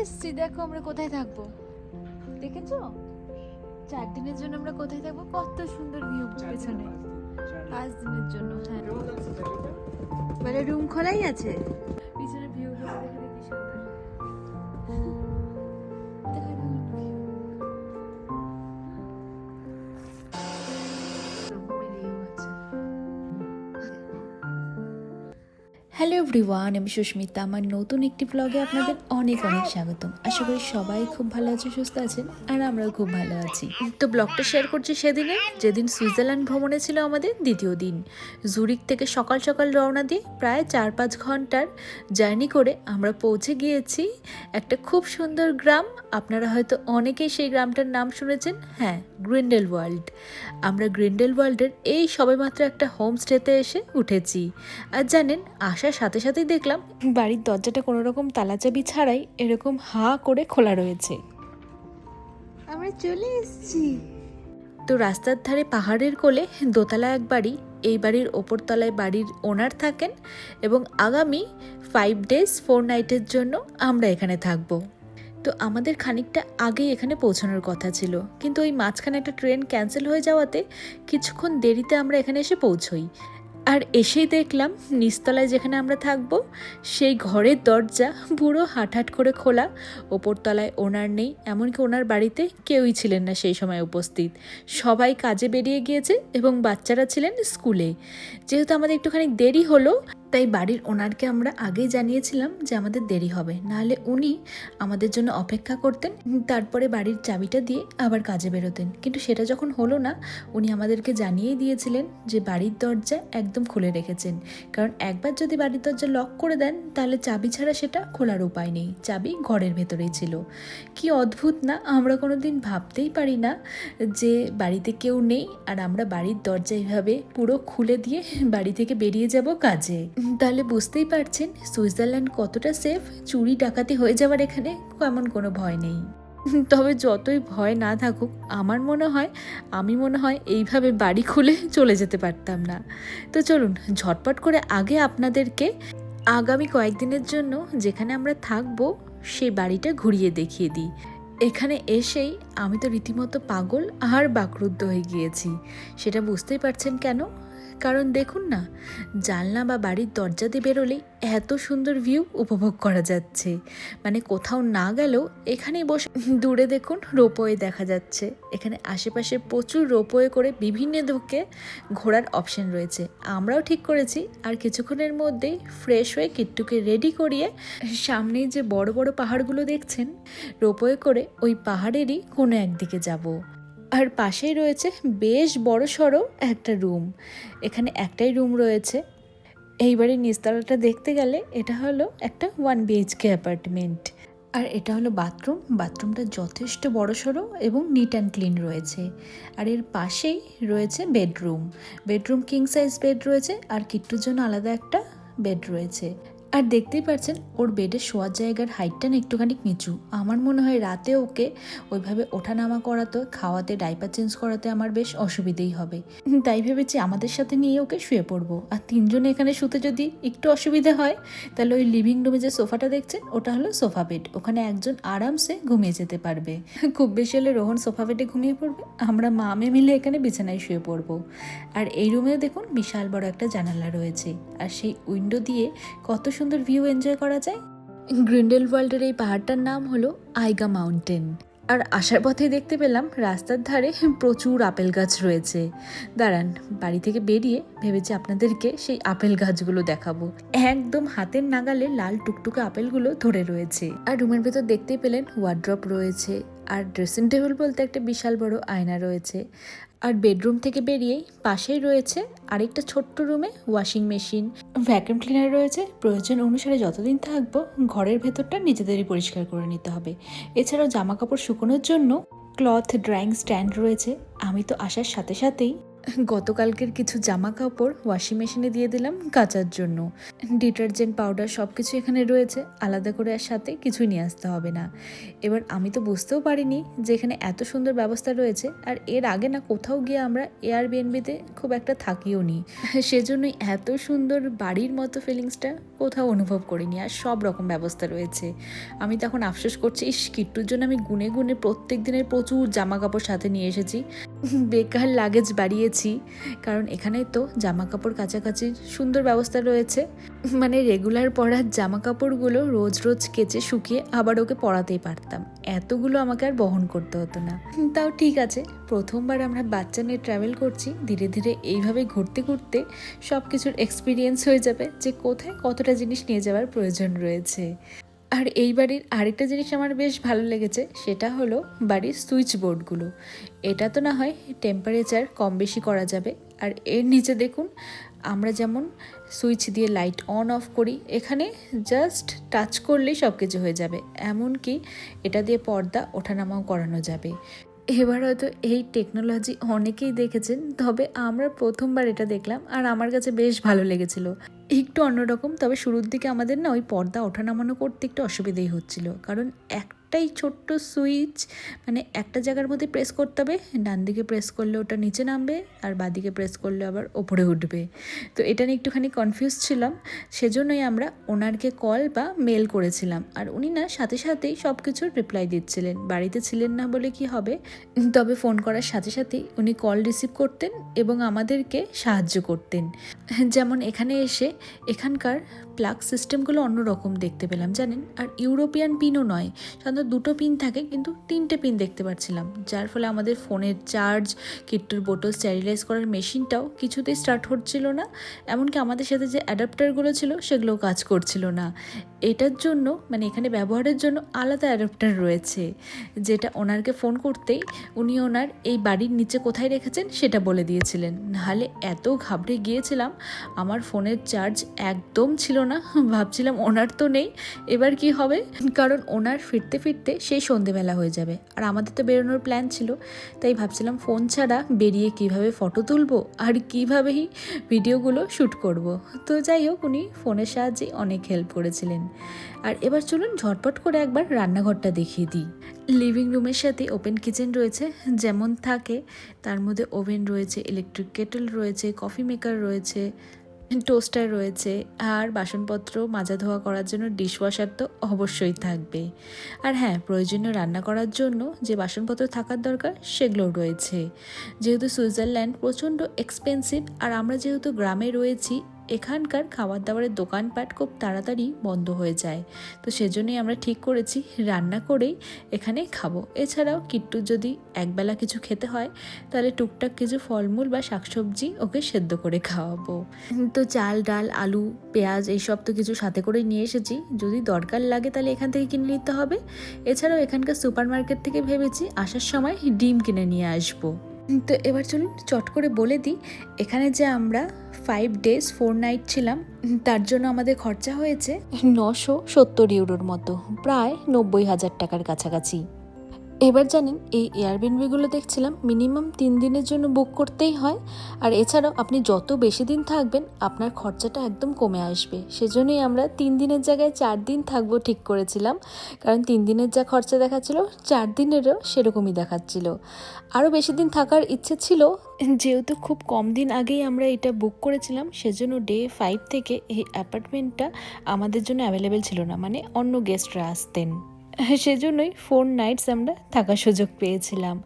এসেছি দেখো আমরা কোথায় থাকব। দেখেছ? চার দিনের জন্য আমরা কোথায় থাকব? কত সুন্দর ভিউ পেছনে। পাঁচ দিনের জন্য হ্যাঁ। মানে রুম খোলাই আছে? হ্যালো এভরিওয়ান আমি সুস্মিতা। আমার নতুন একটি ব্লগে আপনাদের অনেক অনেক স্বাগতম। আশা করি সবাই খুব ভালো আছে সুস্থ আছেন, আর আমরাও খুব ভালো আছি। তো ব্লগটা শেয়ার করছি সেদিনে, যেদিন সুইজারল্যান্ড ভ্রমণে ছিল আমাদের দ্বিতীয় দিন। জুরিক থেকে সকাল সকাল রওনা দিয়ে প্রায় চার পাঁচ ঘণ্টার জার্নি করে আমরা পৌঁছে গিয়েছি একটা খুব সুন্দর গ্রাম। আপনারা হয়তো অনেকেই সেই গ্রামটার নাম শুনেছেন হ্যাঁ গ্রিন্ডেল ওয়ার্ল্ড। আমরা গ্রিন্ডেল ওয়ার্ল্ডের এই সবেমাত্র একটা হোমস্টেতে এসে উঠেছি। আর জানেন আসার সাথে সাথেই দেখলাম বাড়ির দরজাটা কোনো রকম তালাচাবি ছাড়াই এরকম হা করে খোলা রয়েছে। আমরা চলে এসেছি। তো রাস্তার ধারে পাহাড়ের কোলে দোতলা এক বাড়ি এই বাড়ির ওপরতলায় বাড়ির ওনার থাকেন এবং আগামী ফাইভ ডেজ ফোর নাইটের জন্য আমরা এখানে থাকব। তো আমাদের খানিকটা আগেই এখানে পৌঁছানোর কথা ছিল। কিন্তু ওই মাঝখানে একটা ট্রেন ক্যান্সেল হয়ে যাওয়াতে কিছুক্ষণ দেরিতে আমরা এখানে এসে পৌঁছই। আর এসেই দেখলাম নিচতলায় যেখানে আমরা থাকব, সেই ঘরের দরজা বুড়ো হাট হাট করে খোলা। ওপরতলায় ওনার নেই, এমনকি ওনার বাড়িতে কেউই ছিলেন না সেই সময় উপস্থিত। সবাই কাজে বেরিয়ে গিয়েছে এবং বাচ্চারা ছিলেন স্কুলে। যেহেতু আমাদের একটুখানি দেরি হলো তাই বাড়ির ওনারকে আমরা আগেই জানিয়েছিলাম যে আমাদের দেরি হবে। নাহলে উনি আমাদের জন্য অপেক্ষা করতেন, তারপরে বাড়ির চাবিটা দিয়ে আবার কাজে বেরোতেন। কিন্তু সেটা যখন হলো না, উনি আমাদেরকে জানিয়েই দিয়েছিলেন যে বাড়ির দরজা একদম খুলে রেখেছেন। কারণ একবার যদি বাড়ির দরজা লক করে দেন, তাহলে চাবি ছাড়া সেটা খোলার উপায় নেই। চাবি ঘরের ভেতরেই ছিল। কি অদ্ভুত না, আমরা কোনো দিন ভাবতেই পারি না যে বাড়িতে কেউ নেই, আর আমরা বাড়ির দরজা এইভাবে পুরো খুলে দিয়ে বাড়ি থেকে বেরিয়ে যাব কাজে। তাহলে বুঝতেই পারছেন, সুইজারল্যান্ড কতটা সেফ চুরি ডাকাতি হয়ে যাওয়ার এখানে তেমন কোনো ভয় নেই। তবে যতই ভয় না থাকুক, আমার মনে হয়, আমি মনে হয় এইভাবে বাড়ি খুলে চলে যেতে পারতাম না। তো চলুন, ঝটপট করে আগে আপনাদেরকে আগামী কয়েকদিনের জন্য যেখানে আমরা থাকব, সেই বাড়িটা ঘুরিয়ে দেখিয়ে দিই। এখানে এসেই আমি তো রীতিমতো পাগল আর বাকরুদ্ধ হয়ে গিয়েছি। সেটা বুঝতেই পারছেন কেন? কারণ দেখুন না, জানলা বা বাড়ির দরজা দিয়ে বেরোলেই এত সুন্দর ভিউ উপভোগ করা যাচ্ছে। মানে কোথাও না গেলেও এখানেই বসে, দূরে দেখুন রোপওয়ে দেখা যাচ্ছে। এখানে আশেপাশে প্রচুর রোপওয়ে করে বিভিন্ন ধোকে ঘোরার অপশন রয়েছে। আমরাও ঠিক করেছি, আর কিছুক্ষণের মধ্যেই ফ্রেশ হয়ে কিট্টুকে রেডি করিয়ে সামনেই যে বড় বড় পাহাড়গুলো দেখছেন, রোপওয়ে করে ওই পাহাড়েরই কোনো একদিকে যাব। আর পাশেই রয়েছে বেশ বড় সড়ো একটা রুম। এখানে একটাই রুম রয়েছে। এইবারে নিচতলাটা দেখতে গেলে এটা হলো একটা ওয়ান বিএইচকে অ্যাপার্টমেন্ট আর এটা হলো বাথরুম। বাথরুমটা যথেষ্ট বড় সড়ো এবং নিট অ্যান্ড ক্লিন রয়েছে। আর এর পাশেই রয়েছে bedroom bedroom king size bed রয়েছে আর কিট্টুর জন্য আলাদা একটা বেড রয়েছে। আর দেখতেই পাচ্ছেন ওর বেডে শোয়ার জায়গার হাইটটা না একটুখানি নিচু। আমার মনে হয় রাতে ওকে ওইভাবে ওঠানামা করাতে, খাওয়াতে ডাইপার চেঞ্জ করাতে আমার বেশ অসুবিধেই হবে। তাই ভেবেছি আমাদের সাথে নিয়ে ওকে শুয়ে পড়ব। আর তিনজনে এখানে শুতে যদি একটু অসুবিধা হয়, তাহলে ওই লিভিং রুমে যে সোফাটা দেখছেন, ওটা হলো সোফা বেড ওখানে একজন আরামসে ঘুমিয়ে যেতে পারবে। খুব বেশি হলে রোহন সোফা বেডে ঘুমিয়ে পড়বে। আমরা মামে মিলে এখানে বিছানায় শুয়ে পড়ব। আর এই রুমেও দেখুন বিশাল বড় একটা জানালা রয়েছে। আর সেই উইন্ডো দিয়ে কত সুন্দর ভিউ এনজয় করা যায়? গ্রিন্ডেল ওয়ার্ল্ডের এই পাহাড়টার নাম হলো আইগা মাউন্টেন আর আসার পথে দেখতে পেলাম রাস্তার ধারে প্রচুর আপেল গাছ রয়েছে। দাঁড়ান, বাড়ি থেকে বেরিয়ে ভেবেছি আপনাদেরকে সেই আপেল গাছগুলো দেখাবো। একদম হাতের নাগালে লাল টুকটুকে আপেলগুলো ধরে রয়েছে। আর রুমের ভেতর দেখতেই পেলেন ওয়ার্ড্রপ রয়েছে। আর ড্রেসিং টেবিল বলতে একটা বিশাল বড় আয়না রয়েছে। আর বেডরুম থেকে বেরিয়েই পাশেই রয়েছে আরেকটা ছোট্ট রুমে ওয়াশিং মেশিন ভ্যাকুয়াম ক্লিনার রয়েছে। প্রয়োজন অনুসারে যতদিন থাকব ঘরের ভেতরটা নিজেদেরই পরিষ্কার করে নিতে হবে। এছাড়াও জামা কাপড় শুকোনোর জন্য ক্লথ ড্রয়িং স্ট্যান্ড রয়েছে। আমি তো আসার সাথে সাথেই গতকালকের কিছু জামা কাপড় ওয়াশিং মেশিনে দিয়ে দিলাম কাচার জন্য। ডিটারজেন্ট পাউডার সব কিছু এখানে রয়েছে, আলাদা করে আর সাথে কিছুই নিয়ে আসতে হবে না। এবার আমি তো বুঝতেও পারিনি যে এখানে এত সুন্দর ব্যবস্থা রয়েছে আর এর আগে না কোথাও গিয়ে আমরা এয়ার বিএনবিতে খুব একটা থাকিও নি। সেজন্যই এত সুন্দর বাড়ির মতো ফিলিংসটা কোথাও অনুভব করিনি আর সব রকম ব্যবস্থা রয়েছে। আমি তখন আফসোস করছি, ইস, কিট্টুর জন্য আমি গুনে গুনে প্রত্যেক দিনের প্রচুর জামা কাপড় সাথে নিয়ে এসেছি। বেকার লাগেজ বাড়িয়েছি কারণ এখানে তো জামা কাপড় কাছাকাছির সুন্দর ব্যবস্থা রয়েছে। মানে রেগুলার পরার জামা কাপড়গুলো রোজ রোজ কেচে শুকিয়ে আবার ওকে পরাতেই পারতাম। এতগুলো আমাকে আর বহন করতে হতো না। তাও ঠিক আছে, প্রথমবার আমরা বাচ্চা নিয়ে ট্রাভেল করছি, ধীরে ধীরে এইভাবে ঘুরতে ঘুরতে সব কিছুর এক্সপিরিয়েন্স হয়ে যাবে যে কোথায় কতটা জিনিস নিয়ে যাওয়ার প্রয়োজন রয়েছে। আর এই বাড়ির আরেকটা জিনিস আমার বেশ ভালো লেগেছে, সেটা হলো বাড়ির সুইচ বোর্ডগুলো। এটা তো না হয় টেম্পারেচার কম বেশি করা যাবে। আর এর নিচে দেখুন, আমরা যেমন সুইচ দিয়ে লাইট অন অফ করি, এখানে জাস্ট টাচ করলেই সব কিছু হয়ে যাবে। এমনকি এটা দিয়ে পর্দা ওঠানামাও করানো যাবে। এবার হয়তো এই টেকনোলজি অনেকেই দেখেছেন, তবে আমরা প্রথমবার এটা দেখলাম আর আমার কাছে বেশ ভালো লেগেছিল। একটু অন্যরকম, তবে শুরুর দিকে আমাদের না ওই পর্দা ওঠানামানো করতে একটু অসুবিধেই হচ্ছিল। কারণ একটাই ছোট্ট সুইচ। মানে একটা জায়গার মধ্যে প্রেস করতে হবে, ডান দিকে প্রেস করলে ওটা নিচে নামবে আর বাদিকে প্রেস করলে আবার ওপরে উঠবে। তো এটা নিয়ে একটুখানি কনফিউজ ছিলাম, সেজন্যই আমরা ওনারকে কল বা মেল করেছিলাম। আর উনি না সাথে সাথেই সব কিছুর রিপ্লাই দিচ্ছিলেন। বাড়িতে ছিলেন না বলে কি হবে? তবে ফোন করার সাথে সাথেই উনি কল রিসিভ করতেন এবং আমাদেরকে সাহায্য করতেন। যেমন এখানে এসে এখানকার প্লাগ সিস্টেমগুলো অন্যরকম দেখতে পেলাম, জানেন? আর ইউরোপিয়ান পিনও নয়। সাধারণত দুটো পিন থাকে, কিন্তু তিনটে পিন দেখতে পাচ্ছিলাম যার ফলে আমাদের ফোনের চার্জ কিট্টুর বোটল স্টেরিলাইজ করার মেশিনটাও কিছুতেই স্টার্ট হচ্ছিল না। এমনকি আমাদের সাথে যে অ্যাডাপ্টারগুলো ছিল, সেগুলোও কাজ করছিল না। এটার জন্য মানে এখানে ব্যবহারের জন্য আলাদা অ্যাডাপ্টার রয়েছে, যেটা ওনারকে ফোন করতেই উনি ওনার এই বাড়ির নিচে কোথায় রেখেছেন সেটা বলে দিয়েছিলেন। নাহলে এত ঘাবড়ে গিয়েছিলাম, আমার ফোনের চার্জ একদম ছিল না। ভাবছিলাম ওনার তো নেই। এবার কি হবে? কারণ ওনার ফিরতে ফিরতে সেই সন্ধেবেলা হয়ে যাবে। আর আমাদের তো বেরোনোর প্ল্যান ছিল। তাই ভাবছিলাম ফোন ছাড়া বেরিয়ে কীভাবে ফটো তুলবো আর কীভাবেই ভিডিওগুলো শ্যুট করব। তো যাই হোক, উনি ফোনের সাহায্যে অনেক হেল্প করেছিলেন। আর এবার চলুন ঝটপট করে একবার রান্নাঘরটা দেখিয়ে দিই। লিভিং রুমের সাথে ওপেন কিচেন রয়েছে, যেমন থাকে। তার মধ্যে ওভেন রয়েছে ইলেকট্রিক কেটল রয়েছে কফি মেকার রয়েছে। টোস্টার রয়েছে আর বাসনপত্র মাজা ধোয়া করার জন্য ডিশওয়াশার তো অবশ্যই থাকবে। আর হ্যাঁ প্রয়োজনীয় রান্না করার জন্য যে বাসনপত্র থাকার দরকার সেগুলো রয়েছে। যেহেতু সুইজারল্যান্ড প্রচণ্ড এক্সপেন্সিভ আর আমরা যেহেতু গ্রামে রয়েছি এখানকার খাবার দাবারের দোকানপাট খুব তাড়াতাড়ি বন্ধ হয়ে যায়। তো সেজন্যই আমরা ঠিক করেছি রান্না করেই এখানে খাব। এছাড়াও কিট্টু যদি একবেলা কিছু খেতে হয়, তাহলে টুকটাক কিছু ফলমূল বা শাকসবজি ওকে সেদ্ধ করে খাওয়াবো। তো চাল, ডাল, আলু, পেঁয়াজ এইসব তো কিছু সাথে করে নিয়ে এসেছি। যদি দরকার লাগে তাহলে এখান থেকে কিনে নিতে হবে। এছাড়াও এখানকার সুপার মার্কেট থেকে ভেবেছি আসার সময় ডিম কিনে নিয়ে আসব। তো এবার চলুন চট করে বলে দিই, এখানে যে আমরা ফাইভ ডেজ ফোর নাইট ছিলাম, তার জন্য আমাদের খরচা হয়েছে নশো সত্তর ইউরোর মতো, প্রায় নব্বই হাজার টাকার কাছাকাছি। এবার জানেন, এই এয়ারবিনবিগুলো দেখছিলাম মিনিমাম তিন দিনের জন্য বুক করতেই হয়। আর এছাড়াও আপনি যত বেশি দিন থাকবেন, আপনার খরচাটা একদম কমে আসবে। সেজন্যই আমরা তিন দিনের জায়গায় চার দিন থাকব ঠিক করেছিলাম। কারণ তিন দিনের যা খরচা দেখাচ্ছিল, চার দিনেরও সেরকমই দেখাচ্ছিল। আরও বেশি দিন থাকার ইচ্ছে ছিল, যেহেতু খুব কম দিন আগেই আমরা এটা বুক করেছিলাম, সেজন্য ডে ফাইভ থেকে এই অ্যাপার্টমেন্টটা আমাদের জন্য অ্যাভেলেবেল ছিল না। মানে অন্য গেস্টরা আসতেন। সেজন্যই ফোর নাইটস আমরা থাকার সুযোগ পেয়েছিলাম।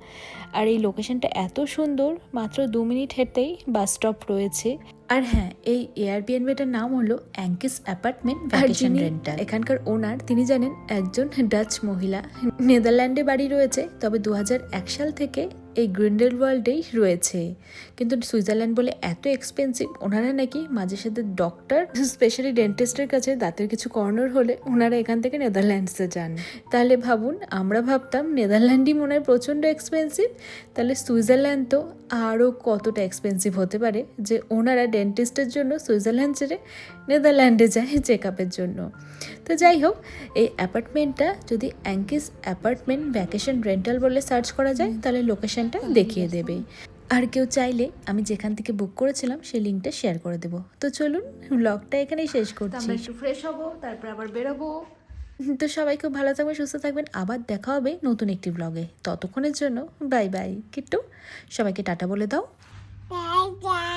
আর এই লোকেশনটা এত সুন্দর, মাত্র দু মিনিট হেঁটেই বাস স্টপ রয়েছে। আর হ্যাঁ এই এয়ারবিএনবিটার নাম হলো অ্যাঙ্কিস অ্যাপার্টমেন্ট ভ্যাকেশন রেন্টাল এখানকার ওনার তিনি জানেন একজন ডাচ মহিলা। নেদারল্যান্ডে বাড়ি রয়েছে তবে দু এক সাল থেকে এই গ্রিন্ডেল ওয়ার্ল্ডেই রয়েছে। কিন্তু সুইজারল্যান্ড বলে এত এক্সপেন্সিভ ওনারা নাকি মাঝে সাথে ডক্টর স্পেশালি ডেন্টিস্টের কাছে দাঁতের কিছু কর্নার হলে ওনারা এখান থেকে নেদারল্যান্ডসে যান। তাহলে ভাবুন আমরা ভাবতাম নেদারল্যান্ডই মনে হয় প্রচণ্ড এক্সপেন্সিভ তাহলে সুইজারল্যান্ড তো আরও কতটা এক্সপেন্সিভ হতে পারে যে ওনারা ডেন্টিস্টের জন্য সুইজারল্যান্ড ছেড়ে নেদারল্যান্ডে যায় চেক আপের জন্য। তো যাই হোক এই অ্যাপার্টমেন্টটা যদি অ্যাঙ্কিস অ্যাপার্টমেন্ট ভ্যাকেশন রেন্টাল বলে সার্চ করা যায় তাহলে লোকেশনটা দেখিয়ে দেবে। আর কেউ চাইলে আমি যেখান থেকে বুক করেছিলাম সেই লিঙ্কটা শেয়ার করে দেবো। তো চলুন ব্লগটা এখানেই শেষ করছি। একটু ফ্রেশ হব তারপর আবার বেরোবো। তো সবাই খুব ভালো থাকবেন সুস্থ থাকবেন। আবার দেখা হবে নতুন একটি ব্লগে ততক্ষণের জন্য বাই বাই কিট্টু সবাইকে টাটা বলে দাও। Bye.